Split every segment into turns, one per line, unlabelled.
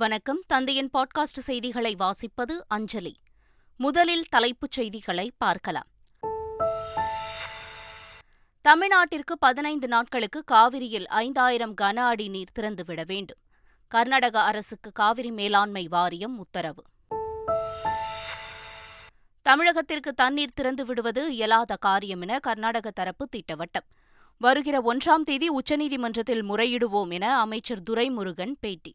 வணக்கம் தந்தையின் பாட்காஸ்ட் செய்திகளை வாசிப்பது அஞ்சலி முதலில் தலைப்புச் செய்திகளை பார்க்கலாம் தமிழ்நாட்டிற்கு பதினைந்து நாட்களுக்கு காவிரியில் ஐந்தாயிரம் கன அடி நீர் திறந்துவிட வேண்டும் கர்நாடக அரசுக்கு காவிரி மேலாண்மை வாரியம் உத்தரவு தமிழகத்திற்கு தண்ணீர் திறந்து விடுவது இயலாத காரியம் என கர்நாடக தரப்பு திட்டவட்டம் வருகிற ஒன்றாம் தேதி உச்சநீதிமன்றத்தில் முறையிடுவோம் என அமைச்சர் துரைமுருகன் பேட்டி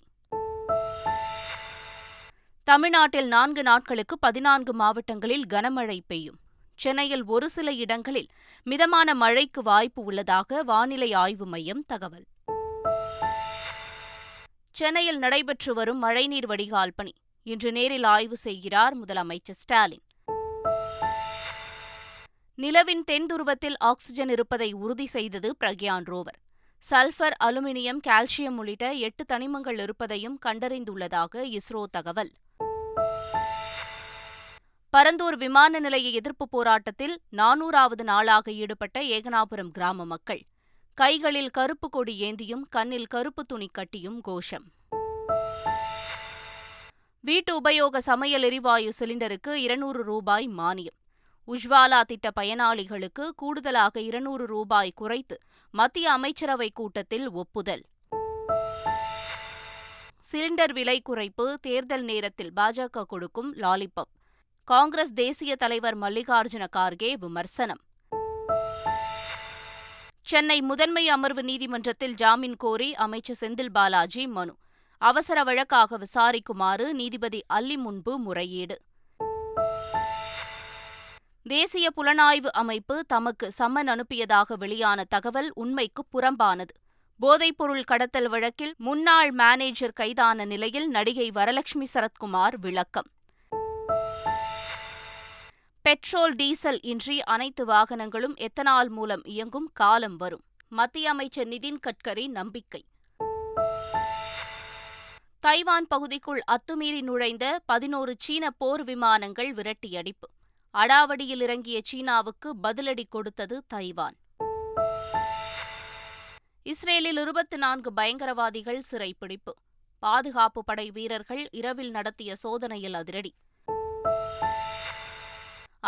தமிழ்நாட்டில் நான்கு நாட்களுக்கு பதினான்கு மாவட்டங்களில் கனமழை பெய்யும் சென்னையில் ஒரு சில இடங்களில் மிதமான மழைக்கு வாய்ப்பு உள்ளதாக வானிலை ஆய்வு மையம் தகவல் சென்னையில் நடைபெற்று வரும் மழைநீர் வடிகால் பணி இன்று நேரில் ஆய்வு செய்கிறார் முதலமைச்சர் ஸ்டாலின் நிலவின் தென் துருவத்தில் ஆக்சிஜன் இருப்பதை உறுதி செய்தது Pragyan rover sulphur aluminium calcium உள்ளிட்ட எட்டு தனிமங்கள் இருப்பதையும் கண்டறிந்துள்ளதாக இஸ்ரோ தகவல் பரந்தூர் விமான நிலைய எதிர்ப்பு போராட்டத்தில் நானூறாவது நாளாக ஈடுபட்ட ஏகனாபுரம் கிராம மக்கள் கைகளில் கருப்பு கொடி ஏந்தியும் கண்ணில் கருப்பு துணி கட்டியும் கோஷம் வீட்டு உபயோக சமையல் எரிவாயு சிலிண்டருக்கு இருநூறு ரூபாய் மானியம் உஜ்வாலா திட்ட பயனாளிகளுக்கு கூடுதலாக இருநூறு ரூபாய் குறைத்து மத்திய அமைச்சரவை கூட்டத்தில் ஒப்புதல் சிலிண்டர் விலை குறைப்பு தேர்தல் நேரத்தில் பாஜக கொடுக்கும் லாலிபப் காங்கிரஸ் தேசிய தலைவர் மல்லிகார்ஜுன கார்கே விமர்சனம் சென்னை முதன்மை அமர்வு நீதிமன்றத்தில் ஜாமீன் கோரி அமைச்சர் செந்தில் பாலாஜி மனு அவசர வழக்காக விசாரிக்குமாறு நீதிபதி அல்லி முன்பு முறையீடு தேசிய புலனாய்வு அமைப்பு தமக்கு சம்மன் அனுப்பியதாக வெளியான தகவல் உண்மைக்கு புறம்பானது போதைப்பொருள் கடத்தல் வழக்கில் முன்னாள் மேனேஜர் கைதான நிலையில் நடிகை வரலட்சுமி சரத்குமார் விளக்கம் பெட்ரோல் டீசல் இன்றி அனைத்து வாகனங்களும் எத்தனால் மூலம் இயங்கும் காலம் வரும் மத்திய அமைச்சர் நிதின் கட்கரி நம்பிக்கை தைவான் பகுதிக்குள் அத்துமீறி நுழைந்த பதினோரு சீன போர் விமானங்கள் விரட்டியடிப்பு அடாவடியில் இறங்கிய சீனாவுக்கு பதிலடி கொடுத்தது தைவான் இஸ்ரேலில் இருபத்தி நான்கு பயங்கரவாதிகள் சிறைப்பிடிப்பு பாதுகாப்பு படை வீரர்கள் இரவில் நடத்திய சோதனையில் அதிரடி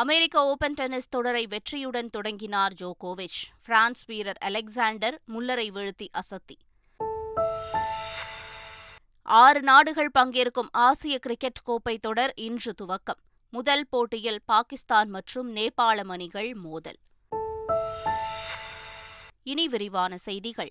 அமெரிக்க ஓபன் டென்னிஸ் தொடரை வெற்றியுடன் தொடங்கினார் ஜோகோவிச் பிரான்ஸ் வீரர் அலெக்சாண்டர் முல்லரை வீழ்த்தி அசத்தி ஆறு நாடுகள் பங்கேற்கும் ஆசிய கிரிக்கெட் கோப்பை தொடர் இன்று துவக்கம் முதல் போட்டியில் பாகிஸ்தான் மற்றும் நேபாளம் அணிகள் மோதல் இனி விரிவான செய்திகள்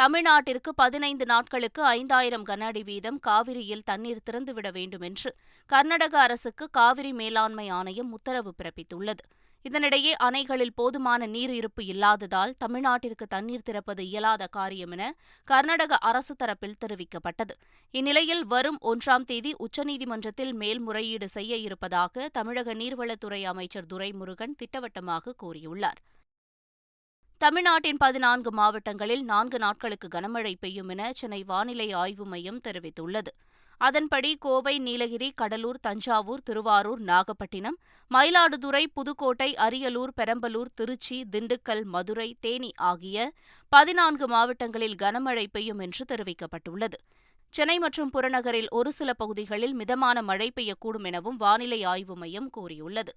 தமிழ்நாட்டிற்கு பதினைந்து நாட்களுக்கு ஐந்தாயிரம் கன அடி வீதம் காவிரியில் தண்ணீர் திறந்துவிட வேண்டும் என்று கர்நாடக அரசுக்கு காவிரி மேலாண்மை ஆணையம் உத்தரவு பிறப்பித்துள்ளது இதனிடையே அணைகளில் போதுமான நீர் இருப்பு இல்லாததால் தமிழ்நாட்டிற்கு தண்ணீர் திறப்பது இயலாத காரியம் என கர்நாடக அரசு தரப்பில் தெரிவிக்கப்பட்டது இந்நிலையில் வரும் ஒன்றாம் தேதி உச்சநீதிமன்றத்தில் மேல்முறையீடு செய்ய இருப்பதாக தமிழக நீர்வளத்துறை அமைச்சர் துரைமுருகன் திட்டவட்டமாக கூறியுள்ளார் தமிழ்நாட்டின் பதினான்கு மாவட்டங்களில் நான்கு நாட்களுக்கு கனமழை பெய்யும் என சென்னை வானிலை ஆய்வு மையம் தெரிவித்துள்ளது அதன்படி கோவை நீலகிரி கடலூர் தஞ்சாவூர் திருவாரூர் நாகப்பட்டினம் மயிலாடுதுறை புதுக்கோட்டை அரியலூர் பெரம்பலூர் திருச்சி திண்டுக்கல் மதுரை தேனி ஆகிய பதினான்கு மாவட்டங்களில் கனமழை பெய்யும் என்று தெரிவிக்கப்பட்டுள்ளது சென்னை மற்றும் புறநகரில் ஒரு சில பகுதிகளில் மிதமான மழை பெய்யக்கூடும் எனவும் வானிலை ஆய்வு மையம் கூறியுள்ளது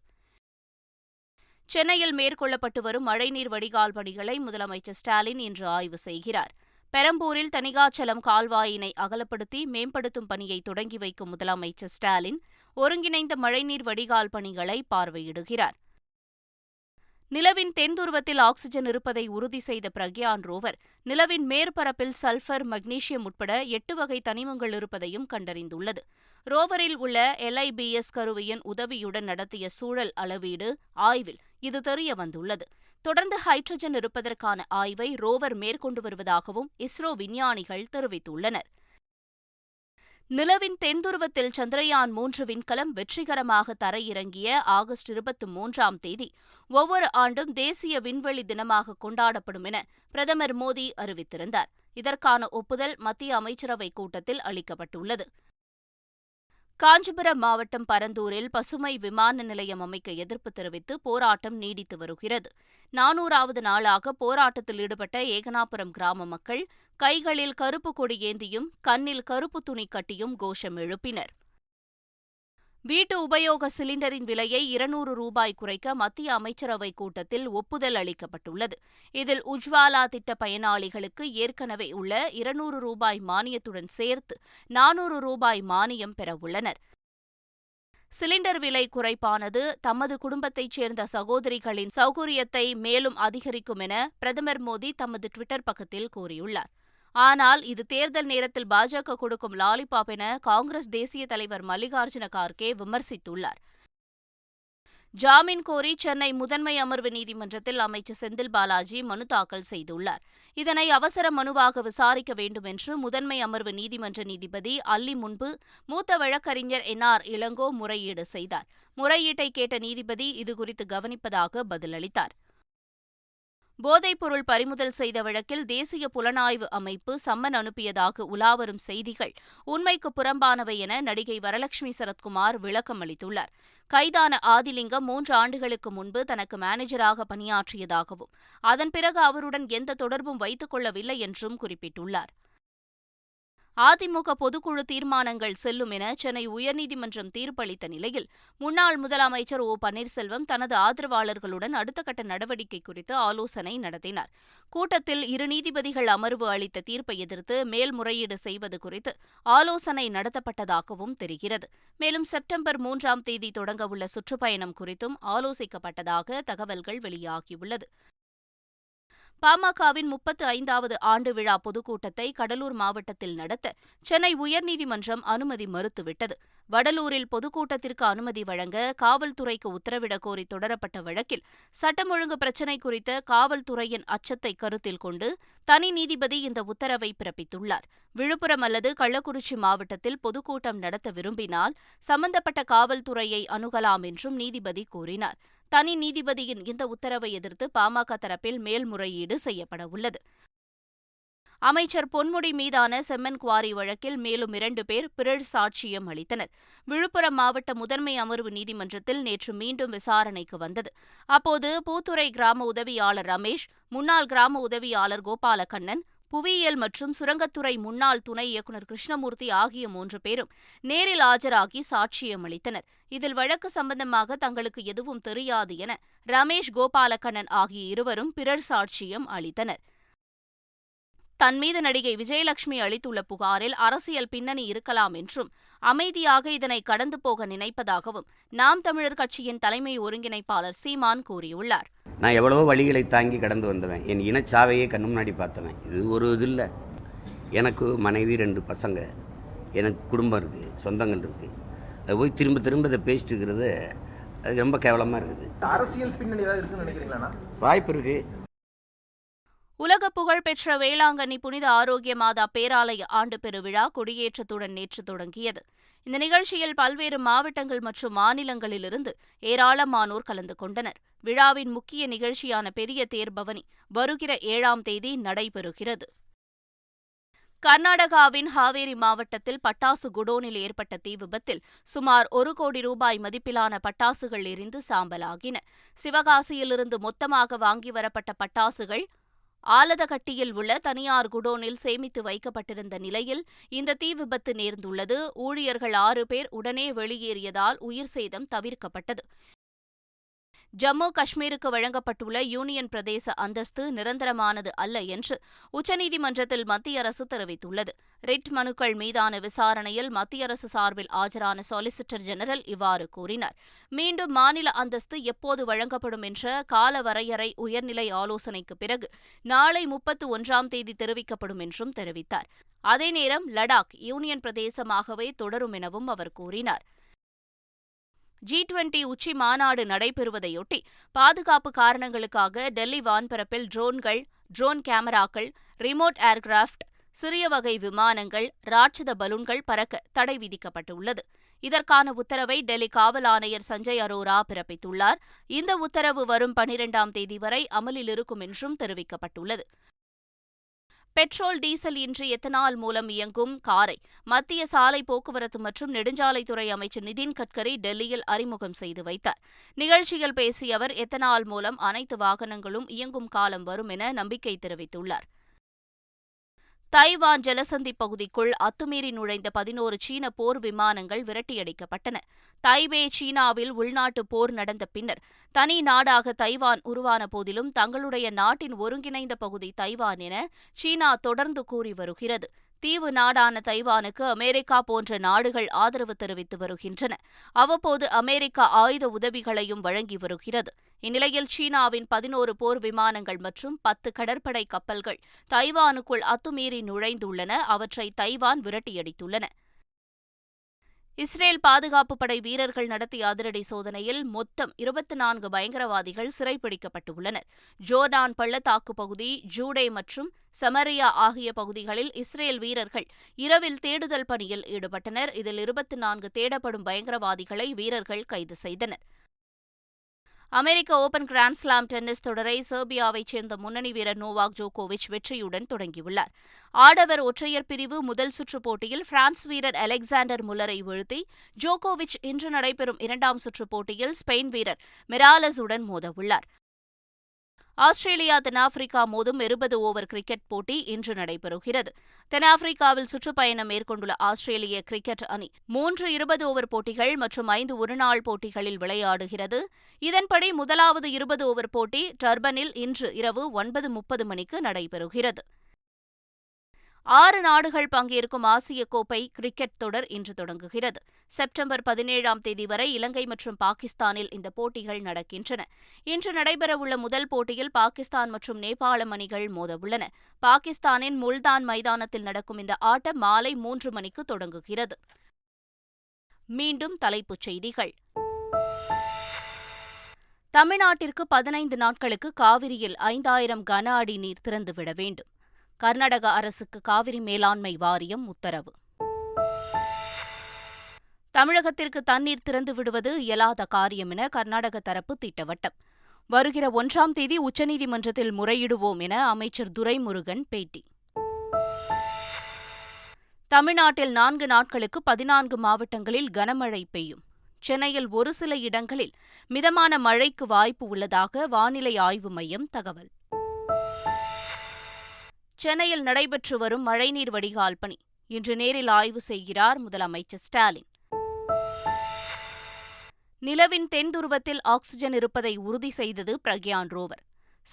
சென்னையில் மேற்கொள்ளப்பட்டு வரும் மழைநீர் வடிகால் பணிகளை முதலமைச்சர் ஸ்டாலின் இன்று ஆய்வு செய்கிறார் பெரம்பூரில் தனிகாச்சலம் கால்வாயினை அகலப்படுத்தி மேம்படுத்தும் பணியை தொடங்கி வைக்கும் முதலமைச்சர் ஸ்டாலின் ஒருங்கிணைந்த மழைநீர் வடிகால் பணிகளை பார்வையிடுகிறார் நிலவின் தென்துருவத்தில் ஆக்சிஜன் இருப்பதை உறுதி செய்த பிரக்யான் ரோவர் நிலவின் மேற்பரப்பில் சல்ஃபர் மக்னீசியம் உட்பட எட்டு வகை தனிமங்கள் இருப்பதையும் கண்டறிந்துள்ளது ரோவரில் உள்ள எல்ஐபிஎஸ் கருவியின் உதவியுடன் நடத்திய சூழல் அளவீடு ஆய்வில் இது தெரிய வந்துள்ளது தொடர்ந்து ஹைட்ரஜன் இருப்பதற்கான ஆய்வை ரோவர் மேற்கொண்டு வருவதாகவும் இஸ்ரோ விஞ்ஞானிகள் தெரிவித்துள்ளனர் நிலவின் தென்துருவத்தில் சந்திரயான் மூன்று விண்கலம் வெற்றிகரமாக தரையிறங்கிய ஆகஸ்ட் இருபத்தி மூன்றாம் தேதி ஒவ்வொரு ஆண்டும் தேசிய விண்வெளி தினமாக கொண்டாடப்படும் என பிரதமர் மோடி அறிவித்திருந்தார் இதற்கான ஒப்புதல் மத்திய அமைச்சரவைக் கூட்டத்தில் அளிக்கப்பட்டுள்ளது காஞ்சிபுரம் மாவட்டம் பரந்தூரில் பசுமை விமான நிலையம் அமைக்க எதிர்ப்பு தெரிவித்து போராட்டம் நீடித்து வருகிறது நானூறாவது நாளாக போராட்டத்தில் ஈடுபட்ட ஏகனாபுரம் கிராம மக்கள் கைகளில் கருப்பு கொடி ஏந்தியும் கண்ணில் கருப்பு துணி கட்டியும் கோஷம் எழுப்பினர் வீட்டு உபயோக சிலிண்டரின் விலையை இருநூறு ரூபாய் குறைக்க மத்திய அமைச்சரவை கூட்டத்தில் ஒப்புதல் அளிக்கப்பட்டுள்ளது இதில் உஜ்வாலா திட்ட பயனாளிகளுக்கு ஏற்கனவே உள்ள இருநூறு ரூபாய் மானியத்துடன் சேர்த்து நானூறு ரூபாய் மானியம் பெறவுள்ளனர் சிலிண்டர் விலை குறைப்பானது தமது குடும்பத்தைச் சேர்ந்த சகோதரிகளின் சௌகரியத்தை மேலும் அதிகரிக்கும் என பிரதமர் மோடி தமது டுவிட்டர் பக்கத்தில் கூறியுள்ளார் ஆனால் இது தேர்தல் நேரத்தில் பாஜக கொடுக்கும் லாலிபாப் என காங்கிரஸ் தேசிய தலைவர் மல்லிகார்ஜுன கார்கே விமர்சித்துள்ளார் ஜாமீன் கோரி சென்னை முதன்மை அமர்வு நீதிமன்றத்தில் அமைச்சர் செந்தில் பாலாஜி மனு தாக்கல் செய்துள்ளார் இதனை அவசர மனுவாக விசாரிக்க வேண்டும் என்று முதன்மை அமர்வு நீதிமன்ற நீதிபதி அல்லி முன்பு மூத்த வழக்கறிஞர் என் ஆர் இளங்கோ முறையீடு செய்தார் முறையீட்டை கேட்ட நீதிபதி இதுகுறித்து கவனிப்பதாக பதிலளித்தார் போதைப்பொருள் பறிமுதல் செய்த வழக்கில் தேசிய புலனாய்வு அமைப்பு சம்மன் அனுப்பியதாக உலாவரும் செய்திகள் உண்மைக்கு புறம்பானவை என நடிகை வரலட்சுமி சரத்குமார் விளக்கம் அளித்துள்ளார் கைதான ஆதிலிங்கம் மூன்று ஆண்டுகளுக்கு முன்பு தனக்கு மேனேஜராக பணியாற்றியதாகவும் அதன் பிறகு அவருடன் எந்த தொடர்பும் வைத்துக் கொள்ளவில்லை என்றும் குறிப்பிட்டுள்ளார் அதிமுக பொதுக்குழு தீர்மானங்கள் செல்லும் என சென்னை உயர்நீதிமன்றம் தீர்ப்பளித்த நிலையில் முன்னாள் முதலமைச்சர் ஓ பன்னீர்செல்வம் தனது ஆதரவாளர்களுடன் அடுத்த கட்ட நடவடிக்கை குறித்து ஆலோசனை நடத்தினார் கூட்டத்தில் இரு நீதிபதிகள் அமர்வு அளித்த தீர்ப்பை எதிர்த்து மேல்முறையீடு செய்வது குறித்து ஆலோசனை நடத்தப்பட்டதாகவும் தெரிகிறது மேலும் செப்டம்பர் மூன்றாம் தேதி தொடங்கவுள்ள சுற்றுப்பயணம் குறித்தும் ஆலோசிக்கப்பட்டதாக தகவல்கள் வெளியாகியுள்ளது பாமகவின் முப்பத்து ஐந்தாவது ஆண்டு விழா பொதுக்கூட்டத்தை கடலூர் மாவட்டத்தில் நடத்த சென்னை உயர்நீதிமன்றம் அனுமதி மறுத்துவிட்டது வடலூரில் பொதுக்கூட்டத்திற்கு அனுமதி வழங்க காவல்துறைக்கு உத்தரவிடக் கோரி தொடரப்பட்ட வழக்கில் சட்டம் ஒழுங்கு பிரச்சினை குறித்த காவல்துறையின் அச்சத்தை கருத்தில் கொண்டு தனி நீதிபதி இந்த உத்தரவை பிறப்பித்துள்ளார் விழுப்புரம் அல்லது கள்ளக்குறிச்சி மாவட்டத்தில் பொதுக்கூட்டம் நடத்த விரும்பினால் சம்பந்தப்பட்ட காவல்துறையை அணுகலாம் என்றும் நீதிபதி கூறினார் தனி நீதிபதியின் இந்த உத்தரவை எதிர்த்து பாமக தரப்பில் மேல்முறையீடு செய்யப்பட உள்ளது அமைச்சர் பொன்முடி மீதான செம்மன் குவாரி வழக்கில் மேலும் இரண்டு பேர் பிறர் சாட்சியம் அளித்தனர் விழுப்புரம் மாவட்ட முதன்மை அமர்வு நீதிமன்றத்தில் நேற்று மீண்டும் விசாரணைக்கு வந்தது அப்போது பூத்துறை கிராம உதவியாளர் ரமேஷ் முன்னாள் கிராம உதவியாளர் கோபாலகண்ணன் புவியியல் மற்றும் சுரங்கத்துறை முன்னாள் துணை இயக்குநர் கிருஷ்ணமூர்த்தி ஆகிய மூன்று பேரும் நேரில் ஆஜராகி சாட்சியம் அளித்தனர் இதில் வழக்கு சம்பந்தமாக தங்களுக்கு எதுவும் தெரியாது என ரமேஷ் கோபாலகண்ணன் ஆகிய இருவரும் பிறர் சாட்சியம் அளித்தனர் தன்மீது நடிகை விஜயலட்சுமி அளித்துள்ள புகாரில் அரசியல் பின்னணி இருக்கலாம் என்றும் அமைதியாக இதனை கடந்து போக நினைப்பதாகவும் நாம் தமிழர் கட்சியின் தலைமை ஒருங்கிணைப்பாளர் சீமான் கூறியுள்ளார்
நான் எவ்வளவோ வழிகளை தாங்கி கடந்து வந்தவன் என் இனச்சாவையே கண்ணு முன்னாடி பார்த்தவன் இது ஒரு இது இல்லை எனக்கு மனைவி ரெண்டு பசங்க எனக்கு குடும்பம் இருக்குது சொந்தங்கள் இருக்குது அது போய் திரும்ப திரும்ப இதை பேசிட்டு இருக்கிறது அது ரொம்ப கேவலமாக இருக்குது
அரசியல் பின்னணி ஏதாவது இருக்குன்னு நினைக்கிறீங்களா வாய்ப்பு இருக்குது
உலக புகழ்பெற்ற வேளாங்கண்ணி புனித ஆரோக்கிய மாதா பேராலய ஆண்டு பெருவிழா கொடியேற்றத்துடன் நேற்று தொடங்கியது இந்த நிகழ்ச்சியில் பல்வேறு மாவட்டங்கள் மற்றும் மாநிலங்களிலிருந்து ஏராளமானோர் கலந்து கொண்டனர் விழாவின் முக்கிய நிகழ்ச்சியான பெரிய தேர்பவனி வருகிற ஏழாம் தேதி நடைபெறுகிறது கர்நாடகாவின் ஹாவேரி மாவட்டத்தில் பட்டாசு குடோனில் ஏற்பட்ட தீ விபத்தில் சுமார் ஒரு கோடி ரூபாய் மதிப்பிலான பட்டாசுகள் எரிந்து சாம்பலாகின சிவகாசியிலிருந்து மொத்தமாக வாங்கி வரப்பட்ட பட்டாசுகள் ஆலதகட்டியில் உள்ள தனியார் குடோனில் சேமித்து வைக்கப்பட்டிருந்த நிலையில் இந்த தீ விபத்து நேர்ந்துள்ளது ஊழியர்கள் ஆறு பேர் உடனே வெளியேறியதால் உயிர் சேதம் தவிர்க்கப்பட்டது ஜம்மு காஷ்மீருக்கு வழங்கப்பட்டுள்ள யூனியன் பிரதேச அந்தஸ்து நிரந்தரமானது அல்ல என்று உச்சநீதிமன்றத்தில் மத்திய அரசு தெரிவித்துள்ளது ரிட் மனுக்கள் மீதான விசாரணையில் மத்திய அரசு சார்பில் ஆஜரான சொலிசிட்டர் ஜெனரல் இவ்வாறு கூறினார் மீண்டும் மாநில அந்தஸ்து எப்போது வழங்கப்படும் என்ற கால வரையறை உயர்நிலை ஆலோசனைக்கு பிறகு நாளை முப்பத்து ஒன்றாம் தேதி தெரிவிக்கப்படும் என்றும் தெரிவித்தார் அதேநேரம் லடாக் யூனியன் பிரதேசமாகவே தொடரும் எனவும் அவர் கூறினார் ஜி டுவெண்டி உச்சி மாநாடு நடைபெறுவதையொட்டி பாதுகாப்பு காரணங்களுக்காக டெல்லி வான்பரப்பில் ட்ரோன்கள் ட்ரோன் கேமராக்கள் ரிமோட் ஏர்கிராப்ட் சிறிய வகை விமானங்கள் ராட்சத பலூன்கள் பறக்க தடை விதிக்கப்பட்டுள்ளது இதற்கான உத்தரவை டெல்லி காவல் ஆணையர் சஞ்சய் அரோரா பிறப்பித்துள்ளார் இந்த உத்தரவு வரும் பனிரெண்டாம் தேதி வரை அமலில் இருக்கும் என்றும் தெரிவிக்கப்பட்டுள்ளது பெட்ரோல் டீசல் இன்றி எத்தனால் மூலம் இயங்கும் காரை மத்திய சாலை போக்குவரத்து மற்றும் நெடுஞ்சாலைத்துறை அமைச்சர் நிதின் கட்கரி டெல்லியில் அறிமுகம் செய்து வைத்தார் நிகழ்ச்சியில் பேசிய அவர் எத்தனால் மூலம் அனைத்து வாகனங்களும் இயங்கும் காலம் வரும் என நம்பிக்கை தெரிவித்துள்ளார் தைவான் ஜலசந்தி பகுதிக்குள் அத்துமீறி நுழைந்த பதினோரு சீன போர் விமானங்கள் விரட்டியடிக்கப்பட்டன தைவே சீனாவில் உள்நாட்டு போர் நடந்த பின்னர் தனி நாடாக தைவான் உருவான போதிலும் தங்களுடைய நாட்டின் ஒருங்கிணைந்த பகுதி தைவான் என சீனா தொடர்ந்து கூறி வருகிறது தீவு நாடான தைவானுக்கு அமெரிக்கா போன்ற நாடுகள் ஆதரவு தெரிவித்து வருகின்றன அவ்வப்போது அமெரிக்கா ஆயுத உதவிகளையும் வழங்கி வருகிறது இந்நிலையில் சீனாவின் பதினோரு போர் விமானங்கள் மற்றும் பத்து கடற்படை கப்பல்கள் தைவானுக்குள் அத்துமீறி நுழைந்துள்ளன அவற்றை தைவான் விரட்டியடித்துள்ளன இஸ்ரேல் பாதுகாப்பு படை வீரர்கள் நடத்திய அதிரடி சோதனையில் மொத்தம் இருபத்தி நான்கு பயங்கரவாதிகள் சிறைப்பிடிக்கப்பட்டுள்ளனர் ஜோர்டான் பள்ளத்தாக்கு பகுதி ஜூடே மற்றும் சமரியா ஆகிய பகுதிகளில் இஸ்ரேல் வீரர்கள் இரவில் தேடுதல் பணியில் ஈடுபட்டனர் இதில் இருபத்தி நான்கு தேடப்படும் பயங்கரவாதிகளை வீரர்கள் கைது செய்தனர் அமெரிக்க ஓபன் கிராண்ட்ஸ்லாம் டென்னிஸ் தொடரை சேர்பியாவைச் சேர்ந்த முன்னணி வீரர் நோவாக் ஜோகோவிச் வெற்றியுடன் தொடங்கியுள்ளார் ஆடவர் ஒற்றையர் பிரிவு முதல் சுற்றுப் போட்டியில் பிரான்ஸ் வீரர் அலெக்சாண்டர் முல்லரை வீழ்த்தி ஜோகோவிச் இன்று நடைபெறும் இரண்டாம் சுற்றுப் போட்டியில் ஸ்பெயின் வீரர் மிராலஸுடன் மோதவுள்ளார் ஆஸ்திரேலியா தென்னாப்பிரிக்கா மோதும் இருபது ஓவர் கிரிக்கெட் போட்டி இன்று நடைபெறுகிறது தென்னாப்பிரிக்காவில் சுற்றுப்பயணம் மேற்கொண்டுள்ள ஆஸ்திரேலிய கிரிக்கெட் அணி மூன்று இருபது ஓவர் போட்டிகள் மற்றும் ஐந்து ஒருநாள் போட்டிகளில் விளையாடுகிறது இதன்படி முதலாவது இருபது ஓவர் போட்டி டர்பனில் இன்று இரவு ஒன்பது முப்பது மணிக்கு நடைபெறுகிறது ஆறு நாடுகள் பங்கேற்கும் ஆசிய கோப்பை கிரிக்கெட் தொடர் இன்று தொடங்குகிறது செப்டம்பர் பதினேழாம் தேதி வரை இலங்கை மற்றும் பாகிஸ்தானில் இந்த போட்டிகள் நடக்கின்றன இன்று நடைபெறவுள்ள முதல் போட்டியில் பாகிஸ்தான் மற்றும் நேபாளம் அணிகள் மோதவுள்ளன பாகிஸ்தானின் முல்தான் மைதானத்தில் நடக்கும் இந்த ஆட்டம் மாலை மூன்று மணிக்கு தொடங்குகிறது மீண்டும் தலைப்புச் செய்திகள் தமிழ்நாட்டிற்கு பதினைந்து நாட்களுக்கு காவிரியில் ஐந்தாயிரம் கன அடி நீர் திறந்துவிட வேண்டும் கர்நாடக அரசுக்கு காவிரி மேலாண்மை வாரியம் உத்தரவு தமிழகத்திற்கு தண்ணீர் திறந்து விடுவது இயலாத காரியம் என கர்நாடக தரப்பு திட்டவட்டம் வருகிற ஒன்றாம் தேதி உச்சநீதிமன்றத்தில் முறையிடுவோம் என அமைச்சர் துரைமுருகன் பேட்டி தமிழ்நாட்டில் நான்கு நாட்களுக்கு பதினான்கு மாவட்டங்களில் கனமழை பெய்யும் சென்னையில் ஒரு சில இடங்களில் மிதமான மழைக்கு வாய்ப்பு உள்ளதாக வானிலை ஆய்வு மையம் தகவல் சென்னையில் நடைபெற்று வரும் மழைநீர் வடிகால் பணி இன்று நேரில் ஆய்வு செய்கிறார் முதலமைச்சர் ஸ்டாலின் நிலவின் தென் துருவத்தில் ஆக்சிஜன் இருப்பதை உறுதி செய்தது Pragyan rover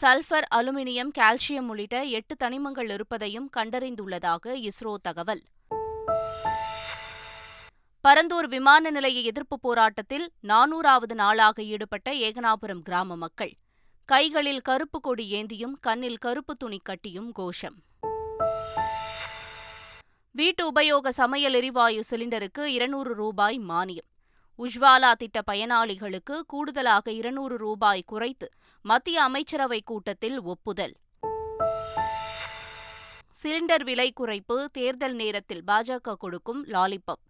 sulphur aluminium calcium உள்ளிட்ட எட்டு தனிமங்கள் இருப்பதையும் கண்டறிந்துள்ளதாக இஸ்ரோ தகவல் பரந்தூர் விமான நிலைய எதிர்ப்பு போராட்டத்தில் நானூறாவது நாளாக ஈடுபட்ட ஏகனாபுரம் கிராம மக்கள் கைகளில் கருப்பு கொடி ஏந்தியும் கண்ணில் கருப்பு துணி கட்டியும் கோஷம் வீட்டு உபயோக சமையல் எரிவாயு சிலிண்டருக்கு இருநூறு ரூபாய் மானியம் உஜ்வாலா திட்ட பயனாளிகளுக்கு கூடுதலாக இருநூறு ரூபாய் குறைத்து மத்திய அமைச்சரவை கூட்டத்தில் ஒப்புதல் சிலிண்டர் விலை குறைப்பு தேர்தல் நேரத்தில் பாஜக கொடுக்கும் லாலிபப்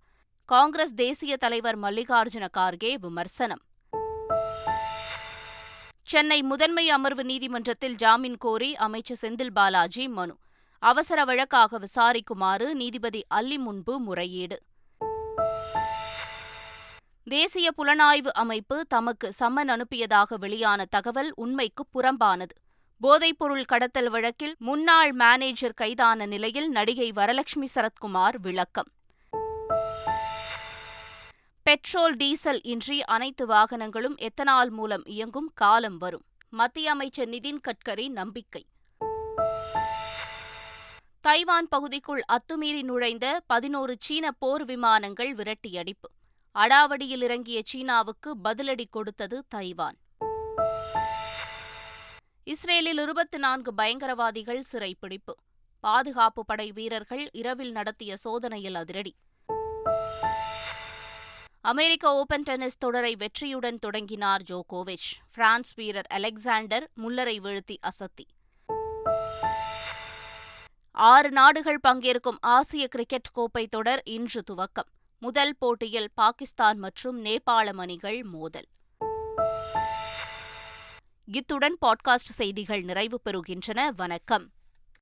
காங்கிரஸ் தேசிய தலைவர் மல்லிகார்ஜுன கார்கே விமர்சனம் சென்னை முதன்மை அமர்வு நீதிமன்றத்தில் ஜாமீன் கோரி அமைச்சர் செந்தில் பாலாஜி மனு அவசர வழக்காக விசாரிக்குமாறு நீதிபதி அல்லி முன்பு முறையீடு தேசிய புலனாய்வு அமைப்பு தமக்கு சம்மன் அனுப்பியதாக வெளியான தகவல் உண்மைக்கு புறம்பானது போதைப்பொருள் கடத்தல் வழக்கில் முன்னாள் மேனேஜர் கைதான நிலையில் நடிகை வரலட்சுமி சரத்குமார் விளக்கம் பெட்ரோல் டீசல் இன்றி அனைத்து வாகனங்களும் எத்தனால் மூலம் இயங்கும் காலம் வரும் மத்திய அமைச்சர் நிதின் கட்கரி நம்பிக்கை தைவான் பகுதிக்குள் அத்துமீறி நுழைந்த பதினோரு சீன போர் விமானங்கள் விரட்டியடிப்பு அடாவடியில் இறங்கிய சீனாவுக்கு பதிலடி கொடுத்தது தைவான் இஸ்ரேலில் இருபத்தி நான்கு பயங்கரவாதிகள் சிறைப்பிடிப்பு பாதுகாப்பு படை வீரர்கள் இரவில் நடத்திய சோதனையில் அதிரடி அமெரிக்க ஓபன் டென்னிஸ் தொடரை வெற்றியுடன் தொடங்கினார் ஜோகோவிச் பிரான்ஸ் வீரர் அலெக்சாண்டர் முல்லரை வீழ்த்தி அசத்தி ஆறு நாடுகள் பங்கேற்கும் ஆசிய கிரிக்கெட் கோப்பை தொடர் இன்று துவக்கம் முதல் போட்டியில் பாகிஸ்தான் மற்றும் நேபாளம் அணிகள் மோதல் இத்துடன் பாட்காஸ்ட் செய்திகள் நிறைவு பெறுகின்றன வணக்கம்